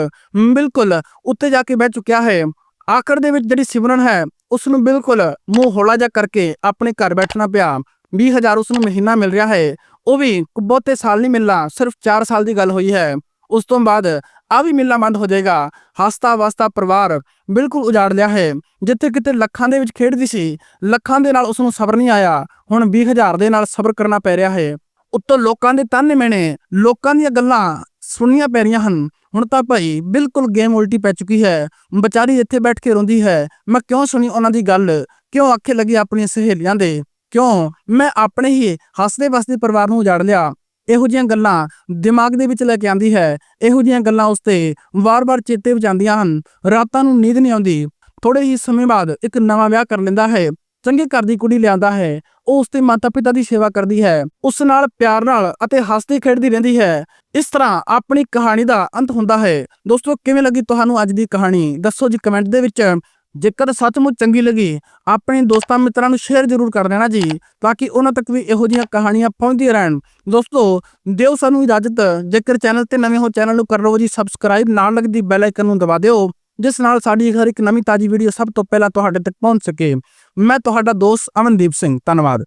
ਬਿਲਕੁਲ ਉੱਤੇ ਜਾ ਕੇ ਬਹਿ ਚੁੱਕਿਆ ਹੈ। ਆਖਰ ਦੇ ਵਿੱਚ ਜਿਹੜੀ ਸਿਮਰਨ ਹੈ ਉਸ ਨੂੰ ਬਿਲਕੁਲ ਮੂੰਹ ਹੌਲਾ ਜਾ ਕਰਕੇ ਆਪਣੇ ਘਰ ਬੈਠਣਾ ਪਿਆ। 20000 ਉਸ ਨੂੰ ਮਹੀਨਾ ਮਿਲ ਰਿਹਾ ਹੈ। ਉਹ ਵੀ ਬਹੁਤੇ ਸਾਲ ਨਹੀਂ ਮਿਲਣਾ, ਸਿਰਫ 4 ਸਾਲ ਦੀ ਗੱਲ ਹੋਈ ਹੈ। ਉਸ ਤੋਂ ਬਾਅਦ ਆ ਵੀ ਮਿਲਣਾ ਬੰਦ ਹੋ ਜਾਏਗਾ। ਹਸਤਾ ਵਸਤਾ ਪਰਿਵਾਰ ਬਿਲਕੁਲ ਉਜਾੜ ਲਿਆ ਹੈ। ਜਿੱਥੇ ਕਿਤੇ ਲੱਖਾਂ ਦੇ ਵਿੱਚ ਖੇਡਦੀ ਸੀ, ਲੱਖਾਂ ਦੇ ਨਾਲ ਉਸ ਨੂੰ ਸਬਰ ਨਹੀਂ ਆਇਆ। ਹੁਣ 20000 ਦੇ ਨਾਲ ਸਬਰ ਕਰਨਾ ਪੈ ਰਿਹਾ ਹੈ। ਉੱਤੋਂ ਲੋਕਾਂ ਦੇ ਤਾਨੇ ਮੈਨੇ ਲੋਕਾਂ ਦੀਆਂ ਗੱਲਾਂ ਸੁਣਨੀਆਂ ਪੈ ਰਹੀਆਂ ਹਨ। ਹੁਣ ਤਾਂ ਭਾਈ ਬਿਲਕੁਲ ਗੇਮ ਉਲਟੀ ਪੈ ਚੁੱਕੀ ਹੈ। ਵਿਚਾਰੀ ਇੱਥੇ ਬੈਠ ਕੇ ਰੋਂਦੀ ਹੈ। ਮੈਂ ਕਿਉਂ ਸੁਣੀ ਉਹਨਾਂ ਦੀ ਗੱਲ? ਕਿਉਂ ਆਖੇ ਲੱਗੀ ਆਪਣੀਆਂ ਸਹੇਲੀਆਂ ਦੇ? ਕਿਉਂ? ਮੈਂ ਆਪਣੇ ਹੀ ਹੱਸਦੇ ਵਸਦੇ ਪਰਿਵਾਰ ਨੂੰ ਉਜਾੜ ਲਿਆ। ਇਹੋ ਜਿਹੀਆਂ ਗੱਲਾਂ ਦਿਮਾਗ ਦੇ ਵਿੱਚ ਲੈ ਕੇ ਆਂਦੀ ਹੈ। ਇਹੋ ਜਿਹੀਆਂ ਗੱਲਾਂ ਉਸ ਤੇ ਵਾਰ-ਵਾਰ ਚੇਤੇ ਵਿੱਚ ਆਉਂਦੀਆਂ ਹਨ। ਰਾਤਾਂ ਨੂੰ ਨੀਂਦ ਨਹੀਂ ਆਉਂਦੀ। ਥੋੜੇ ਹੀ ਸਮੇਂ ਬਾਅਦ ਇੱਕ ਨਵਾਂ ਵਿਆਹ ਕਰ ਲੈਂਦਾ ਹੈ। ਚੰਗੇ ਘਰ ਦੀ ਕੁੜੀ ਲਿਆਂਦਾ ਹੈ, ਉਹ ਉਸਦੇ ਮਾਤਾ-ਪਿਤਾ ਦੀ ਸੇਵਾ ਕਰਦੀ ਹੈ, ਉਸ ਨਾਲ ਪਿਆਰ ਨਾਲ ਅਤੇ ਹੱਸਦੀ ਖੇਡਦੀ ਰਹਿੰਦੀ ਹੈ। ਇਸ ਤਰ੍ਹਾਂ ਆਪਣੀ ਕਹਾਣੀ ਦਾ ਅੰਤ ਹੁੰਦਾ ਹੈ। ਦੋਸਤੋ, ਕਿਵੇਂ ਲੱਗੀ ਤੁਹਾਨੂੰ ਅੱਜ ਦੀ ਕਹਾਣੀ? ਦੱਸੋ ਜੀ ਕਮੈਂਟ ਦੇ ਵਿੱਚ। ਜੇਕਰ ਸੱਚਮੁੱਚ ਚੰਗੀ ਲੱਗੀ, ਆਪਣੇ ਦੋਸਤਾਂ ਮਿੱਤਰਾਂ ਨੂੰ ਸ਼ੇਅਰ ਜ਼ਰੂਰ ਕਰ ਦੇਣਾ ਜੀ, ਤਾਂ ਕਿ ਉਹਨਾਂ ਤੱਕ ਵੀ ਇਹੋ ਜਿਹੀਆਂ ਕਹਾਣੀਆਂ ਪਹੁੰਚਦੀਆਂ ਰਹਿਣ। ਦੋਸਤੋ, ਦਿਓ ਸਾਨੂੰ ਇਜਾਜ਼ਤ। ਜੇਕਰ ਚੈਨਲ ਤੇ ਨਵੇਂ ਹੋ ਚੈਨਲ ਨੂੰ ਕਰ ਲਓ ਜੀ ਸਬਸਕ੍ਰਾਈਬ ਨਾਲ ਲੱਗਦੀ ਬੈਲ ਆਈਕਨ ਨੂੰ ਦਬਾ ਦਿਓ, ਜਿਸ ਨਾਲ ਸਾਡੀ ਹਰ ਇੱਕ ਨਵੀਂ ਤਾਜੀ ਵੀਡੀਓ ਸਭ ਤੋਂ ਪਹਿਲਾਂ ਤੁਹਾਡੇ ਤੱਕ ਪਹੁੰਚ ਸਕੇ। ਮੈਂ ਤੁਹਾਡਾ ਦੋਸਤ ਅਮਨਦੀਪ ਸਿੰਘ ਧੰਨਵਾਦ।